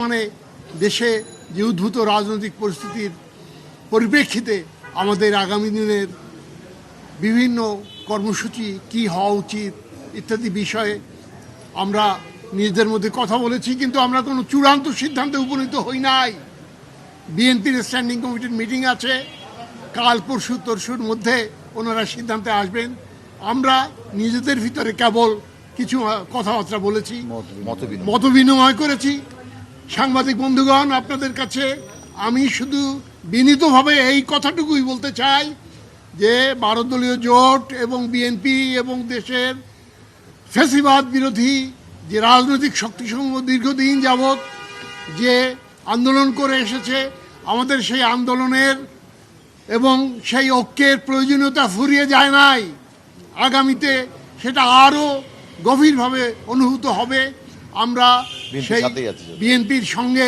মানে দেশে যে উদ্ভূত রাজনৈতিক পরিস্থিতির পরিপ্রেক্ষিতে আমাদের আগামী দিনের বিভিন্ন কর্মসূচি কি হওয়া উচিত ইত্যাদি বিষয়ে আমরা নিজেদের মধ্যে কথা বলেছি কিন্তু আমরা কোনো চূড়ান্ত সিদ্ধান্তে উপনীত হই নাই। বিএনপির স্ট্যান্ডিং কমিটির মিটিং আছে। কাল পরশু তরশুর মধ্যে ওনারা সিদ্ধান্তে আসবেন। আমরা নিজেদের ভিতরে কেবল কিছু কথাবার্তা বলেছি মত বিনিময় করেছি। সাংবাদিক বন্ধুগণ, আপনাদের কাছে আমি শুধু বিনীতভাবে এই কথাটুকুই বলতে চাই যে বারো দলীয় জোট এবং বিএনপি এবং দেশের ফেসিবাদ বিরোধী যে রাজনৈতিক শক্তিসমূহ দীর্ঘদিন যাবৎ যে আন্দোলন করে এসেছে, আমাদের সেই আন্দোলনের এবং সেই ঐক্যের প্রয়োজনীয়তা ফুরিয়ে যায় নাই। আগামীতে সেটা আরও গভীরভাবে অনুভূত হবে। আমরা বিএনপির সঙ্গে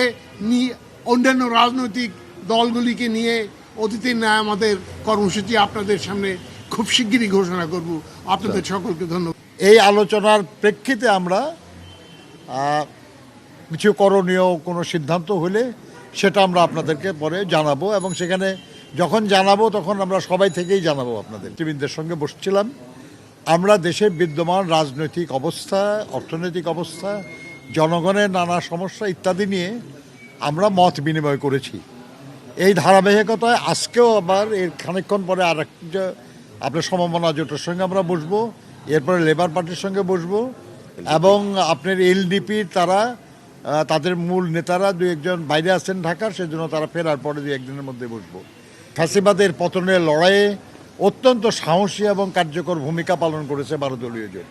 অন্যান্য রাজনৈতিক দলগুলিকে নিয়ে অতীতের ন্যায় আমাদের কর্মসূচি আপনাদের সামনে খুব শিগগিরই ঘোষণা করব। আপনাদের সকলকে ধন্যবাদ। এই আলোচনার প্রেক্ষিতে আমরা কিছু করণীয় কোনো সিদ্ধান্ত হলে সেটা আমরা আপনাদেরকে পরে জানাব এবং সেখানে যখন জানাব তখন আমরা সবাই থেকেই জানাব আপনাদের। টিভিদের সঙ্গে বসছিলাম। আমরা দেশের বিদ্যমান রাজনৈতিক অবস্থা, অর্থনৈতিক অবস্থা, জনগণের নানা সমস্যা ইত্যাদি নিয়ে আমরা মত বিনিময় করেছি। এই ধারাবাহিকতায় আজকেও আবার এর খানিকক্ষণ পরে আর একটা আপনার সমমনা জোটের সঙ্গে আমরা বসবো, এরপরে লেবার পার্টির সঙ্গে বসবো এবং আপনার এলডিপির তারা তাদের মূল নেতারা দু একজন বাইরে আছেন ঢাকার, সেজন্য তারা ফেরার পরে দু একদিনের মধ্যে বসবো। ফ্যাসিবাদের পতনের লড়াইয়ে অত্যন্ত সাহসী এবং কার্যকর ভূমিকা পালন করেছে ভারতীয় জোট।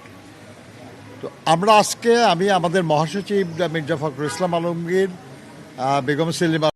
তো আমরা আজকে আমি আমাদের মহাসচিব মির্জা ফখরুল ইসলাম আলমগীর বেগম সেলিমা